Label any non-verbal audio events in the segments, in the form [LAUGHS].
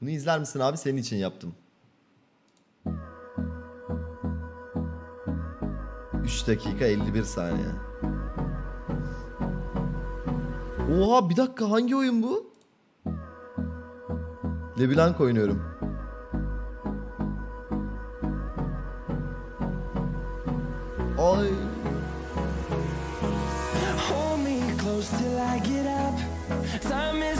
Bunu izler misin abi? Senin için yaptım. 3 dakika 51 saniye. Oha bir dakika hangi oyun bu? LeBlanc oynuyorum. Ay. Hold me close till I get up. Time is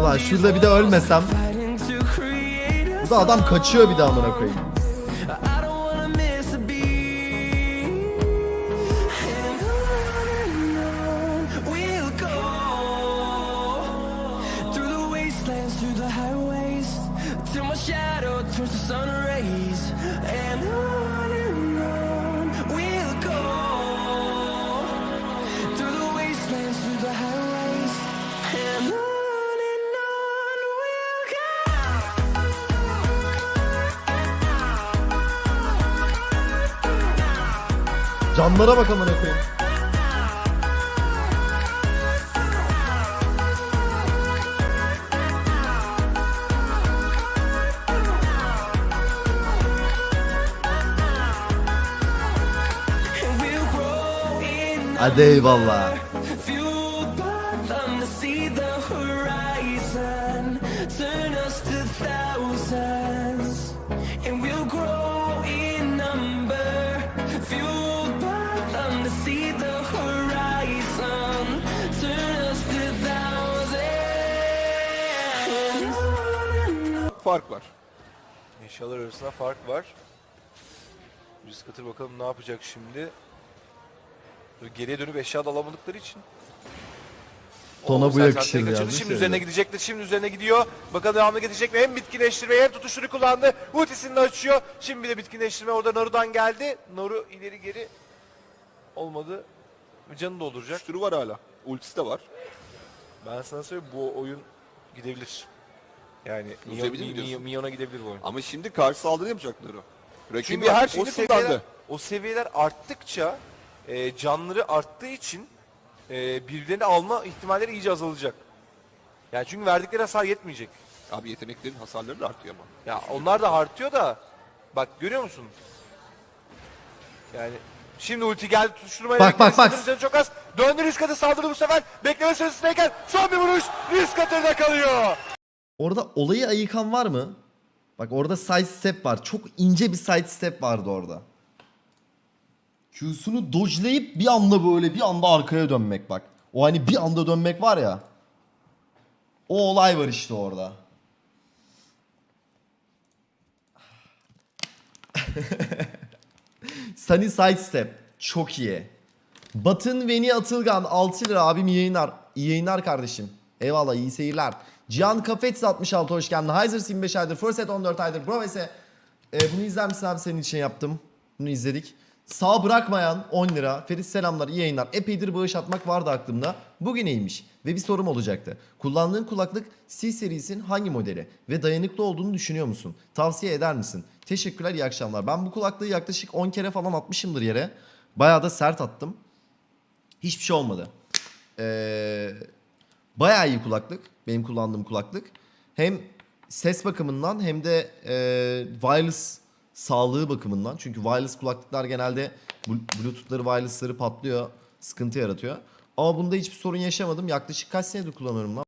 Ulan şurada bir de ölmesem. Bu da adam kaçıyor bir daha amına koyayım. Canlara bak amına koyayım. Hadi eyvallah. And we'll grow fark var. Eşyalar arasında fark var. Risk atır bakalım ne yapacak şimdi. Geriye dönüp eşya da alamadıkları için. Tona bu yakışır yazmış Şimdi ya. üzerine gidecektir. Şimdi üzerine gidiyor. Bakalım devamlı gidecek mi? Hem bitkinleştirmeyi hem tutuşunu kullandı. Ultisini de açıyor. Şimdi bir de bitkinleştirme orada Naru'dan geldi. Naru ileri geri olmadı. Canı dolduracak. Şuru var hala. Ultisi de var. Ben sana söyleyeyim bu oyun gidebilir. Yani Uzayabilir mi Mion- diyorsun? Mion- Mion'a gidebilir bu oyun. Ama şimdi karşı saldırı yapacaklar o. Rakibi Çünkü her o o seviyeler, seviyeler, o seviyeler arttıkça e, canları arttığı için e, birbirlerini alma ihtimalleri iyice azalacak. Yani çünkü verdikleri hasar yetmeyecek. Abi yeteneklerin hasarları da artıyor ama. Ya onlar da artıyor da bak görüyor musun? Yani şimdi ulti geldi tutuşturmaya Bak, bak, bak. Canı çok az. Döndü risk atı saldırdı bu sefer. Bekleme süresindeyken son bir vuruş risk atırda kalıyor. Orada olayı ayıkan var mı? Bak orada side step var. Çok ince bir side step vardı orada. Q'sunu dodge'layıp bir anda böyle bir anda arkaya dönmek bak. O hani bir anda dönmek var ya. O olay var işte orada. [LAUGHS] Sunny side step. Çok iyi. Batın Veni Atılgan 6 lira abim iyi yayınlar. İyi yayınlar kardeşim. Eyvallah iyi seyirler. Cihan Kafetsi 66 hoş geldin. Hyzers 25 aydır. Furset 14 aydır. Brovese. Ee, bunu izler misin abi senin için yaptım. Bunu izledik. Sağ bırakmayan 10 lira. Ferit selamlar iyi yayınlar. Epeydir bağış atmak vardı aklımda. Bugün iyiymiş. Ve bir sorum olacaktı. Kullandığın kulaklık C serisinin hangi modeli? Ve dayanıklı olduğunu düşünüyor musun? Tavsiye eder misin? Teşekkürler iyi akşamlar. Ben bu kulaklığı yaklaşık 10 kere falan atmışımdır yere. Bayağı da sert attım. Hiçbir şey olmadı. Ee, bayağı iyi kulaklık. Benim kullandığım kulaklık. Hem ses bakımından hem de e, wireless sağlığı bakımından. Çünkü wireless kulaklıklar genelde bl- bluetooth'ları wireless'ları patlıyor. Sıkıntı yaratıyor. Ama bunda hiçbir sorun yaşamadım. Yaklaşık kaç senedir kullanıyorum lan?